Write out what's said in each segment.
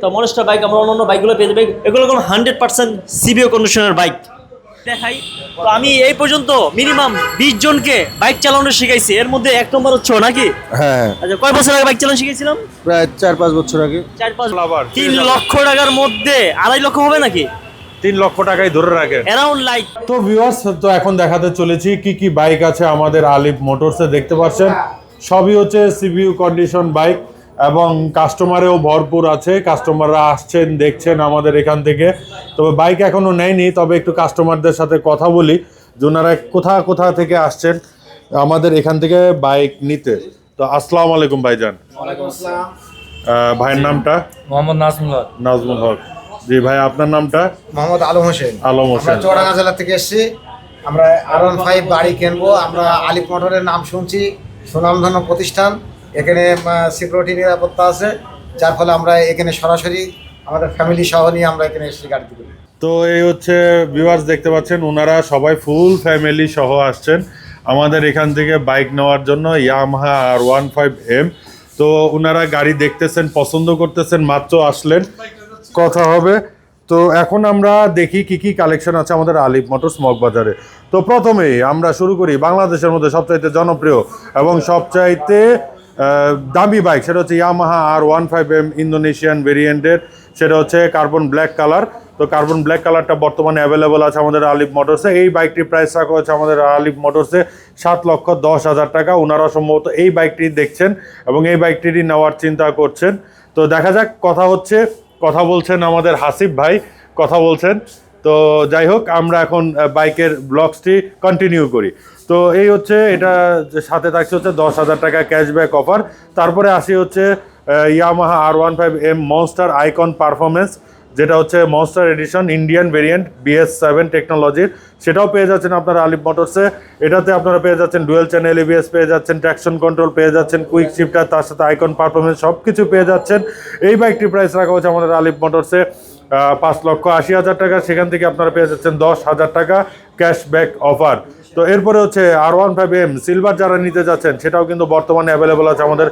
তো monster bike আমরা অন্যান্য বাইকগুলো পেয়ে যাবে। এগুলো কোনো হান্ড্রেড পার্সেন্ট সিবিও কন্ডিশনের বাইক দেখাই। তো আমি এই পর্যন্ত মিনিমাম বিশ জনকে বাইক চালানো শিখাইছি। এর মধ্যে এক নম্বর হচ্ছে নাকি? হ্যাঁ। আচ্ছা কয় বছর আগে বাইক চালানো শিখেছিলাম? প্রায় চার পাঁচ বছর আগে। চার পাঁচ আবার তিন লক্ষ টাকার মধ্যে আড়াই লক্ষ হবে নাকি? তিন লক্ষ টাকাই ধরে রাখেন অ্যারাউন্ড লাইক তো ভিউয়ার্স তো এখন দেখাতে চলেছি কি কি বাইক আছে আমাদের আলিফ মোটরসে দেখতে পাচ্ছেন। সবই হচ্ছে সিবিইউ কন্ডিশন বাইক এবং কাস্টমারেও ভরপুর আছে। কাস্টমাররা আসছেন দেখছেন আমাদের এখান থেকে। তবে বাইক এখনও নেয়নি তবে একটু কাস্টমারদের সাথে কথা বলি। যে ওনারা কোথা কোথা থেকে আসছেন? আমাদের এখান থেকে বাইক নিতে। তো আসসালামু আলাইকুম ভাইজান। ভাইয়ের নামটা? মোহাম্মদ নাজমুল হক। নাজমুল হক। জি ভাই আপনার নামটা? মোহাম্মদ আলম হোসেন। আলম হোসেন। চুয়াডাঙ্গা জেলা থেকে এসেছি। আমরা আর ওয়ান ফাইভ গাড়ি কিনবো। আমরা আলিফ মোটরের নাম শুনছি। সুনামধন্য প্রতিষ্ঠান। এখানে সিকিউরিটি নিরাপত্তা আছে, যার ফলে আমরা এখানে সরাসরি আমাদের ফ্যামিলি সহ নিয়ে আমরা এখানে এসেছি গাড়িতে করে তো এই হচ্ছে ভিউয়ার্স দেখতে পাচ্ছেন ওনারা সবাই ফুল ফ্যামিলি সহ আসছেন আমাদের এখান থেকে বাইক নেওয়ার জন্য Yamaha R one five M তো ওনারা গাড়ি দেখতেছেন, পছন্দ করতেছেন, মাত্র আসলেন। কথা হবে। তো এখন আমরা দেখি কি কি কালেকশন আছে আমাদের আলিফ মোটরস মগবাজারে। তো প্রথমেই আমরা শুরু করি বাংলাদেশের মধ্যে সবচাইতে জনপ্রিয় এবং সবচাইতে দামি বাইক, সেটা হচ্ছে Yamaha R one five M Indonesian ভেরিয়েন্টের সেটা হচ্ছে কার্বন ব্ল্যাক কালার তো কার্বন ব্ল্যাক কালারটা বর্তমানে অ্যাভেলেবল আছে আমাদের আলিফ মোটরসে এই বাইকটির প্রাইস রাখা হচ্ছে আমাদের আলিফ মোটরসে সাত লক্ষ দশ হাজার টাকা। ওনারা সম্ভবত এই বাইকটি দেখছেন এবং এই বাইকটিরই নেওয়ার চিন্তা করছেন। তো দেখা যাক, কথা হচ্ছে, কথা বলছেন আমাদের হাসিফ ভাই, কথা বলছেন। তো যাই হোক, আমরা এখন বাইকের ব্লগসটি কন্টিনিউ করি। তো এই হচ্ছে এটা সাথে থাকছে হচ্ছে দশ হাজার টাকা ক্যাশব্যাক অফার তারপরে আসি হচ্ছে Yamaha R one five M monster icon performance যেটা হচ্ছে monster edition Indian variant BS seven টেকনোলজির সেটাও পেয়ে যাচ্ছেন আপনারা আলিফ মোটরসে এটাতে আপনারা পেয়ে যাচ্ছেন ডুয়েল চ্যানেল এবিএস পেয়ে যাচ্ছেন ট্র্যাকশন কন্ট্রোল পেয়ে যাচ্ছেন কুইক শিফটার তার সাথে আইকন পারফরমেন্স সব কিছু পেয়ে যাচ্ছেন। এই বাইকটির প্রাইস রাখা হচ্ছে আমাদের আলিফ মোটরসে পাঁচ লক্ষ আশি হাজার টাকা। সেখান থেকে আপনারা পেয়ে যাচ্ছেন দশ হাজার টাকা। ক্যাশব্যাক অফার তো এরপরে হচ্ছে R one five M silver যারা নিতে যাচ্ছেন, সেটাও কিন্তু বর্তমানে অ্যাভেলেবল আছে আমাদের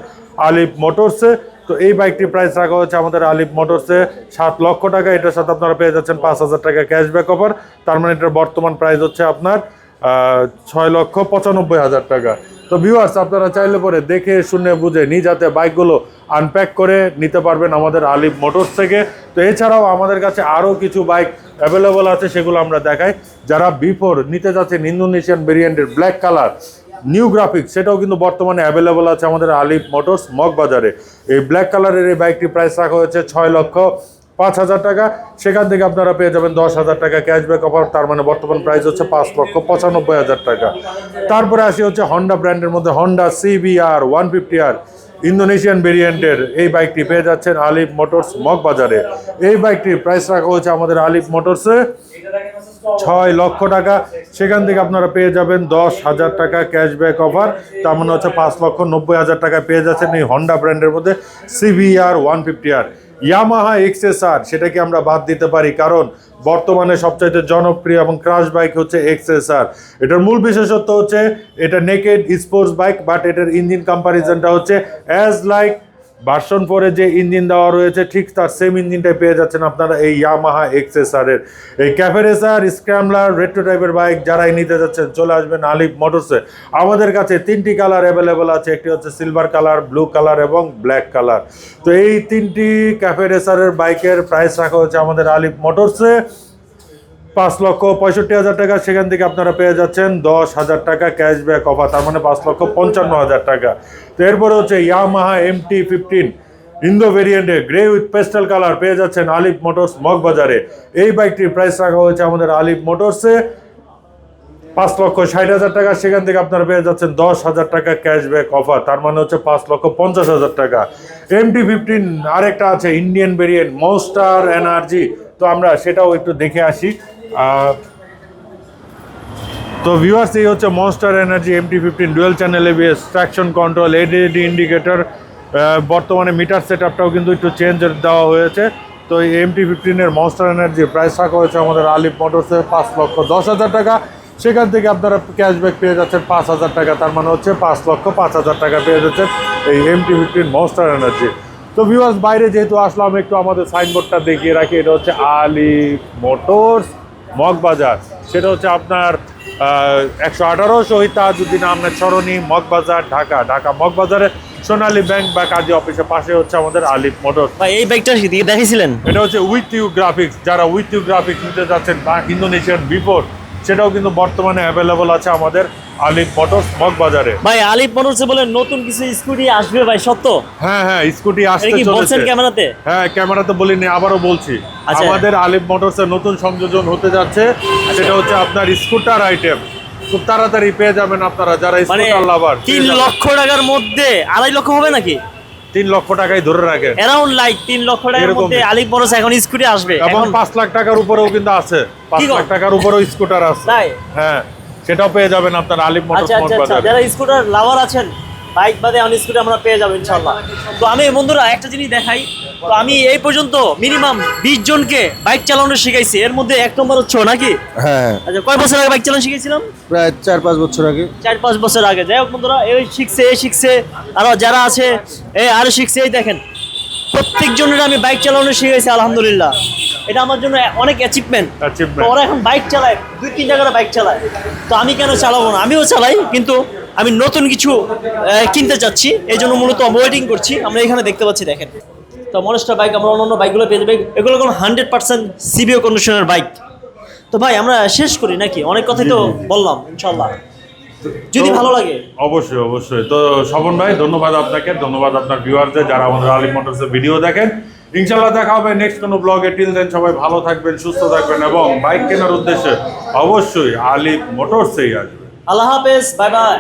আলিফ মোটরসে তো এই বাইকটির প্রাইস রাখা হচ্ছে আমাদের আলিফ মোটরসে সাত লক্ষ টাকা। এটার সাথে আপনারা পেয়ে যাচ্ছেন পাঁচ হাজার টাকা ক্যাশব্যাক অফার তার মানে এটার বর্তমান প্রাইস হচ্ছে আপনার ছয় লক্ষ পঁচানব্বই হাজার টাকা। তো ভিউয়ার্স আপনারা চাইলে পরে দেখে, শুনে, বুঝে নিজ হাতে বাইকগুলো আনপ্যাক করে নিতে পারবেন আমাদের আলিফ মোটরস থেকে। তো এছাড়াও আমাদের কাছে আরও কিছু বাইক অ্যাভেলেবল আছে, সেগুলো আমরা দেখাই। যারা বিফোর নিতে যাচ্ছেন ইন্দোনেশিয়ান ভেরিয়েন্টের ব্ল্যাক কালার নিউ গ্রাফিক্স সেটাও কিন্তু বর্তমানে অ্যাভেলেবল আছে আমাদের আলিফ মোটরস মগবাজারে। এই ব্ল্যাক কালারের এই বাইকটি প্রাইস রাখা হয়েছে ছয় লক্ষ পাঁচ হাজার টাকা। সেখান থেকে আপনারা পেয়ে যাবেন দশ হাজার টাকা ক্যাশব্যাক অফার তার মানে বর্তমান প্রাইস হচ্ছে পাঁচ লক্ষ পঁচানব্বই হাজার টাকা। তারপরে আসি হচ্ছে হন্ডা ব্র্যান্ডের মধ্যে Honda CBR one fifty R Indonesian ভেরিয়েন্টের এই বাইকটি পেয়ে যাচ্ছেন আলিফ মোটরস মগবাজারে। এই বাইকটির প্রাইস রাখা হয়েছে আমাদের আলিফ মোটরসে ছয় লক্ষ টাকা। সেখান থেকে আপনারা পেয়ে যাবেন দশ হাজার টাকা ক্যাশব্যাক অফার তার মানে হচ্ছে পাঁচ লক্ষ নব্বই হাজার টাকা পেয়ে যাচ্ছেন এই হন্ডা ব্র্যান্ডের মধ্যে CBR one fifty R Yamaha XSR সেটাকে আমরা বাদ দিতে পারি, কারণ বর্তমানে সবচাইতে জনপ্রিয় এবং ক্রাশ বাইক হচ্ছে এক্সএসআর এটার মূল বিশেষত্ব হচ্ছে, এটা নেকেড স্পোর্টস বাইক বাট এটার ইঞ্জিন কম্পারিজনটা হচ্ছে অ্যাজ লাইক ভার্সন ফোরে যে ইঞ্জিন দেওয়া রয়েছে, ঠিক তার সেম ইঞ্জিনটাই পেয়ে যাচ্ছেন আপনারা এই ইয়ামাহা এক্সএসআর এর। এই ক্যাফেরেসার স্ক্র্যামলার রেট্রো টাইপের বাইক যারাই নিতে যাচ্ছেন, চলে আসবেন আলিফ মোটরসে আমাদের কাছে তিনটি কালার অ্যাভেলেবল আছে, একটি হচ্ছে সিলভার কালার ব্লু কালার এবং ব্ল্যাক কালার তো এই তিনটি ক্যাফেরেসারের বাইকের প্রাইস রাখা হচ্ছে আমাদের আলিফ মোটরসে পাঁচ লক্ষ পঁয়ষট্টি হাজার টাকা, সেখান থেকে আপনারা পেয়ে যাচ্ছেন দশ হাজার টাকা ক্যাশব্যাক অফার তার মানে পাঁচ লক্ষ পঞ্চান্ন হাজার টাকা। তো এরপরে হচ্ছে Yamaha M T fifteen Indo ভেরিয়েন্টে গ্রে উইথ পেস্টাল কালার পেয়ে যাচ্ছেন আলিফ মোটরস মগবাজারে এই বাইকটির প্রাইস রাখা হয়েছে আমাদের আলিফ মোটরসে পাঁচ লক্ষ ষাট হাজার টাকা, সেখান থেকে আপনারা পেয়ে যাচ্ছেন দশ হাজার টাকা ক্যাশব্যাক অফার তার মানে হচ্ছে পাঁচ লক্ষ পঞ্চাশ হাজার টাকা। এম টি ফিফটিন আরেকটা আছে ইন্ডিয়ান ভেরিয়েন্ট মনস্টার এনার্জি তো আমরা সেটাও একটু দেখে আসি। তো ভিউয়ার্স এই হচ্ছে monster energy M T fifteen dual channel ABS traction control ADD indicator বর্তমানে মিটার সেট আপটাও কিন্তু একটু চেঞ্জ দেওয়া হয়েছে। তো এই এম টি ফিফটিনের মনস্টার এনার্জি প্রাইস রাখা হয়েছে আমাদের আলিফ মোটরসে পাঁচ লক্ষ দশ হাজার টাকা। সেখান থেকে আপনারা ক্যাশব্যাক পেয়ে যাচ্ছেন পাঁচ হাজার টাকা, তার মানে হচ্ছে পাঁচ লক্ষ পাঁচ হাজার টাকা পেয়ে যাচ্ছেন এই M T fifteen monster energy তো ভিউয়ার্স বাইরে যেহেতু আসলাম, একটু আমাদের সাইনবোর্ডটা দেখিয়ে রাখি, এটা হচ্ছে আলি মোটরস মগবাজার। সেটা হচ্ছে আপনার একশো আঠারো শহীদ তাজউদ্দিন আহমেদ সরণি মগবাজার ঢাকা। ঢাকা মগবাজারে সোনালী ব্যাংক বা কাজী অফিসের পাশে হচ্ছে আমাদের আলিফ মোটর এই বাইকটা দেখেছিলেন এটা হচ্ছে উইথ ইউ গ্রাফিক্স যারা উইথ ইউ গ্রাফিক্স নিতে যাচ্ছেন বা ইন্দোনেশিয়ান বিফোর সেটাও কিন্তু বর্তমানে অ্যাভেলেবল আছে আমাদের আলিফ মোটরস মগবাজারে ভাই আলিফ মোটরসে বলে নতুন কিছু স্কুটি আসবে ভাই সত্য? হ্যাঁ হ্যাঁ স্কুটি আসতে কি বলছেন ক্যামেরাতে হ্যাঁ ক্যামেরাতে বলিনি আবারও বলছি। আচ্ছা। আমাদের আলিফ মোটরসের নতুন সংযোজন হতে যাচ্ছে সেটা হচ্ছে আপনার স্কুটার আইটেম খুব তাড়াতাড়ি পেয়ে যাবেন আপনারা যারা স্কুটার লাভার তিন লক্ষ টাকার মধ্যে আড়াই লক্ষ হবে নাকি? তিন লক্ষ টাকাই ধরে রাখেন অ্যারাউন্ড লাইক তিন লক্ষ টাকার মধ্যে আলিফ বরস এখন স্কুটি আসবে। এবং এখন পাঁচ লাখ টাকার উপরেও কিন্তু আছে। পাঁচ লাখ টাকার উপরেও স্কুটার আছে। তাই? হ্যাঁ সেটাও পেয়ে যাবেন আপনার আলিফ মোটরস আচ্ছা আচ্ছা আচ্ছা মগবাজারে যারা স্কুটার লাভার আছেন বাইক বাদে এখন স্কুটি আমরা পেয়ে যাব ইনশাল্লাহ তো আমি বন্ধুরা একটা জিনিস দেখাই। তো আমি এই পর্যন্ত মিনিমাম বিশ জনকে বাইক চালানো শিখাইছি। এর মধ্যে এক নম্বর হচ্ছে নাকি? হ্যাঁ। আচ্ছা কয় বছর আগে বাইক চালানো শিখেছিলাম প্রায় চার পাঁচ বছর আগে। চার পাঁচ বছর আগে। যাই হোক বন্ধুরা এই শিখছে এই শিখছে। আরও যারা আছে এই আরও শিখছে এই দেখেন। প্রত্যেক জনের আমি বাইক চালানো শিখেছি আলহামদুলিল্লাহ। এটা আমার জন্য অনেক অ্যাচিভমেন্ট. ওরা এখন বাইক চালায় দুই তিন জায়গায় বাইক চালায়। তো আমি কেন চালাবো না? আমিও চালাই কিন্তু আমি নতুন কিছু আহ, কিনতে চাচ্ছি। এই জন্য মূলত ওয়েটিং করছি। আমরা এখানে দেখতে পাচ্ছি দেখেন। তো মনস্টার বাইক আমরা অন্য বাইকগুলো পেয়ে যাবে। এগুলো কোনো হান্ড্রেড পার্সেন্ট সিবিও কন্ডিশনের বাইক। তো ভাই আমরা শেষ করি নাকি? অনেক কথাই তো বললাম ইনশাল্লাহ যদি ভালো লাগে। অবশ্যই অবশ্যই। তো স্বপন ভাই ধন্যবাদ আপনাকে ধন্যবাদ আপনার ভিউয়ারদের যারা আমাদের আলিম মোটরসের ভিডিও দেখেন। ইনশাল্লাহ দেখা হবে নেক্সট কোনো ব্লগে টিল দেন সবাই ভালো থাকবেন সুস্থ থাকবেন এবং বাইক কেনার উদ্দেশ্যে অবশ্যই আলিফ মোটরসেই আসবে। আল্লাহ হাফেজ বাই বাই